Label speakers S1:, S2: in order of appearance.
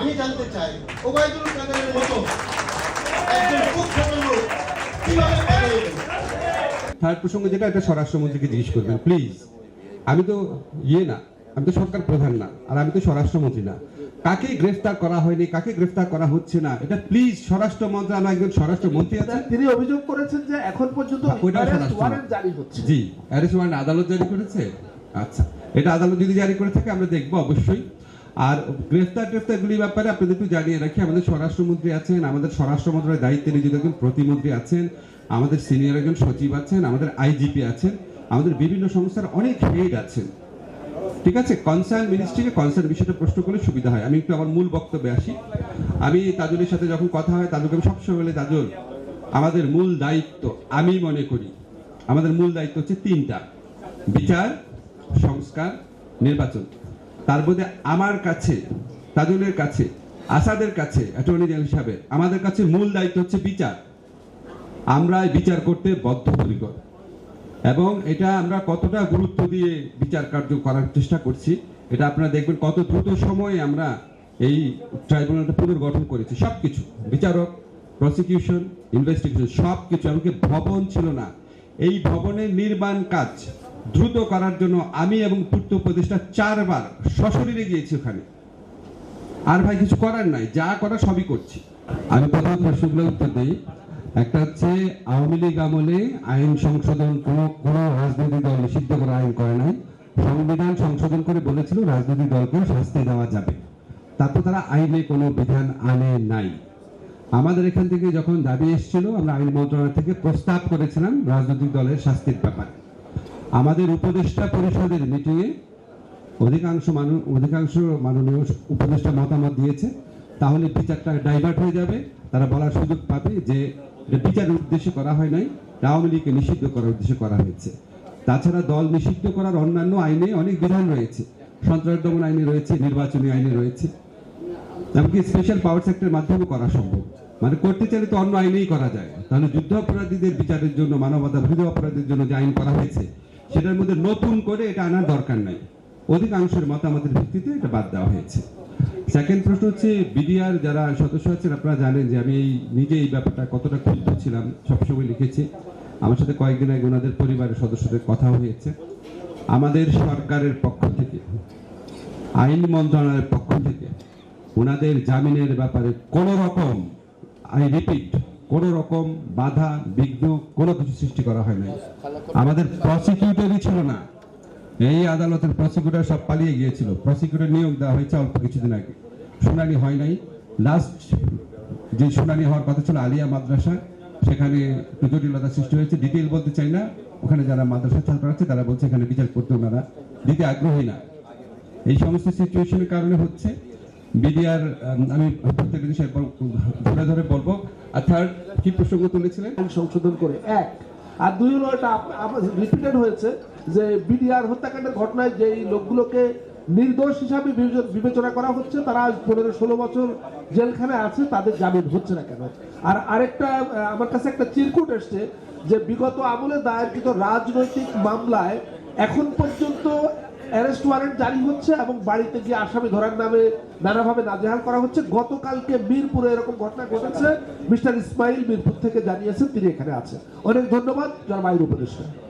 S1: আমি জানতে চাই ওবায়দুল কাদেরের মতো একজন খুব ছোট লোক কীভাবে পারে
S2: থার্ড প্রসঙ্গ যেটা এটা স্বরাষ্ট্রমন্ত্রীকে জিজ্ঞেস করবেন প্লিজ আমি তো ইয়ে না আমি তো সরকার প্রধান না আর আমি তো স্বরাষ্ট্রমন্ত্রী না। কাকে গ্রেফতার করা হয়নি কাকে গ্রেফতার করা হচ্ছে না এটা প্লিজ স্বরাষ্ট্র মন্ত্রণালয় একজন স্বরাষ্ট্রমন্ত্রী আছে।
S3: তিনি অভিযোগ করেছেন যে এখন পর্যন্ত
S2: স্বরাষ্ট্র
S3: জারি হচ্ছে।
S2: জি অ্যারেস্ট ওয়ারেন্ট আদালত জারি করেছে? আচ্ছা এটা আদালত যদি জারি করে থাকে আমরা দেখব অবশ্যই। আর গ্রেফতার গ্রেফতারগুলির ব্যাপারে আপনাদের একটু জানিয়ে রাখি, আমাদের স্বরাষ্ট্রমন্ত্রী আছেন, আমাদের স্বরাষ্ট্র মন্ত্রণালয়ের দায়িত্বে নিয়োজিত একজন প্রতিমন্ত্রী আছেন, আমাদের সিনিয়র একজন সচিব আছেন, আমাদের আইজিপি আছেন, আমাদের বিভিন্ন সংস্থার অনেক হেড আছেন। ঠিক আছে? কনসার্ন মিনিস্ট্রিকে কনসার্ন বিষয়টা প্রশ্ন করলে সুবিধা হয়। আমি একটু আমার মূল বক্তব্যে আসি। আমি তাজুলের সাথে যখন কথা হয়, তাজুলকে আমি সবসময় বলি, তাজুল, আমাদের মূল দায়িত্ব আমি মনে করি। আমাদের মূল দায়িত্ব হচ্ছে তিনটা। বিচার, সংস্কার, নির্বাচন। তার মধ্যে আমার কাছে, তাজুলের কাছে, আসাদের কাছে অ্যাটর্নি জেনারেল হিসাবে আমাদের কাছে মূল দায়িত্ব হচ্ছে বিচার। আমরা বিচার করতে বদ্ধপরিকর। এবং এটা আমরা কতটা গুরুত্ব দিয়ে বিচার কার্য করার চেষ্টা করছি, এটা আপনারা দেখবেন কত দ্রুত সময়ে আমরা এই ট্রাইব্যুনালটা পুনর্গঠন করেছি। সব কিছু বিচারক প্রসিকিউশন ইনভেস্টিগেশন সব কিছু এমনকি ভবন ছিল না। এই ভবনের নির্মাণ কাজ দ্রুত করার জন্য আমি এবং পূর্ত উপদেষ্টা চারবার সশরীরে গিয়েছি ওখানে। আর ভাই, কিছু করার নাই, যা করা সবই করছি। আমি প্রথম প্রশ্নগুলো উত্তর দিই। একটা হচ্ছে, আওয়ামী লীগ আমলে আইন সংশোধন কোনো কোনো রাজনৈতিক দল নিষিদ্ধ করা আইন করে নাই। সংবিধান সংশোধন করে বলেছিল রাজনৈতিক দলকে শাস্তি দেওয়া যাবে। তারপর তারা আইনে কোনো বিধান আনে নাই। আমাদের এখান থেকে যখন দাবি এসেছিল, আমরা আইন মন্ত্রণালয় থেকে প্রস্তাব করেছিলাম রাজনৈতিক দলের শাস্তির ব্যাপারে। আমাদের উপদেষ্টা পরিষদের মিটিংয়ে অধিকাংশ মানুষ অধিকাংশ মাননীয় উপদেষ্টা মতামত দিয়েছে। তাহলে বিচারটা ডাইভার্ট হয়ে যাবে। তারা বলার সুযোগ পাবে যে বিচারের উদ্দেশ্যে করা হয় নাই আওয়ামী লীগকে নিষিদ্ধ করার উদ্দেশ্যে করা হয়েছে। তাছাড়া দল নিষিদ্ধ করার অন্যান্য আইনে অনেক বিধান রয়েছে। সন্ত্রাস দমন আইনে রয়েছে, নির্বাচনী আইনে রয়েছে। এমনকি স্পেশাল পাওয়ার সেক্টরের মাধ্যমে করা সম্ভব। মানে করতে চাইলে তো অন্য আইনেই করা যায়। তাহলে যুদ্ধ অপরাধীদের বিচারের জন্য মানবতা বিরোধী অপরাধের জন্য যে আইন করা হয়েছে সেটার মধ্যে নতুন করে এটা আনার দরকার নাই। অধিকাংশের মতামতের ভিত্তিতে এটা বাদ দেওয়া হয়েছে। সেকেন্ড প্রশ্ন হচ্ছে বিডিআর যারা সদস্য আছেন, আপনারা জানেন যে আমি এই নিজে এই ব্যাপারটা কতটা ক্ষুব্ধ ছিলাম, সবসময় লিখেছি। আমার সাথে কয়েকদিন আগে ওনাদের পরিবারের সদস্যদের কথা হয়েছে। আমাদের সরকারের পক্ষ থেকে, আইন মন্ত্রণালয়ের পক্ষ থেকে ওনাদের জামিনের ব্যাপারে কোনো রকম আই রিপিট কোন রকম বাধা, বিঘ্ন কোনো কিছু সৃষ্টি করা হয় নাই। আমাদের প্রসিকিউটরই ছিল না। এই আদালতের প্রসিকিউটর সব পালিয়ে গিয়েছিল। প্রসিকিউটর নিয়োগ দেওয়া হয়েছে অল্প কিছুদিন আগে। শুনানি হয় নাই। লাস্ট যে শুনানি হওয়ার কথা ছিল আলিয়া মাদ্রাসা, সেখানে জটিলতা সৃষ্টি হয়েছে। ডিটেল বলতে চাই না। ওখানে যারা মাদ্রাসা ছাত্র আছে, তারা বলছে এখানে বিচার করতে ওনারা দিতে আগ্রহী না। এই সমস্ত সিচুয়েশনের কারণে হচ্ছে বিডিআর আমি প্রত্যেক বিষয় ধরে ধরে বলব। আর থার্ড কি প্রসঙ্গ তুলেছিলেন?
S3: সংশোধন করে। এক আর দুই হলো এটা রিপিটেড হয়েছে যে বিডিআর হত্যাকাণ্ডের ঘটনায় যেই লোকগুলোকে নির্দোষ হিসাবে বিবেচনা করা হচ্ছে, তারা আজ পনেরো ষোলো বছর জেলখানে আছে, তাদের জামিন হচ্ছে না কেন? আর আরেকটা আমার কাছে একটা চিরকুট এসছে যে বিগত আমলে দায়েরকৃত রাজনৈতিক মামলায় এখন পর্যন্ত অ্যারেস্ট ওয়ারেন্ট জারি হচ্ছে এবং বাড়িতে গিয়ে আসামি ধরার নামে নানাভাবে নাজেহাল করা হচ্ছে। গতকালকে মিরপুরে এরকম ঘটনা ঘটেছে। মিস্টার ইসমাইল মিরপুর থেকে জানিয়েছেন তিনি এখানে আছেন। অনেক ধন্যবাদ। জলবায়ুর উপদেষ্টা।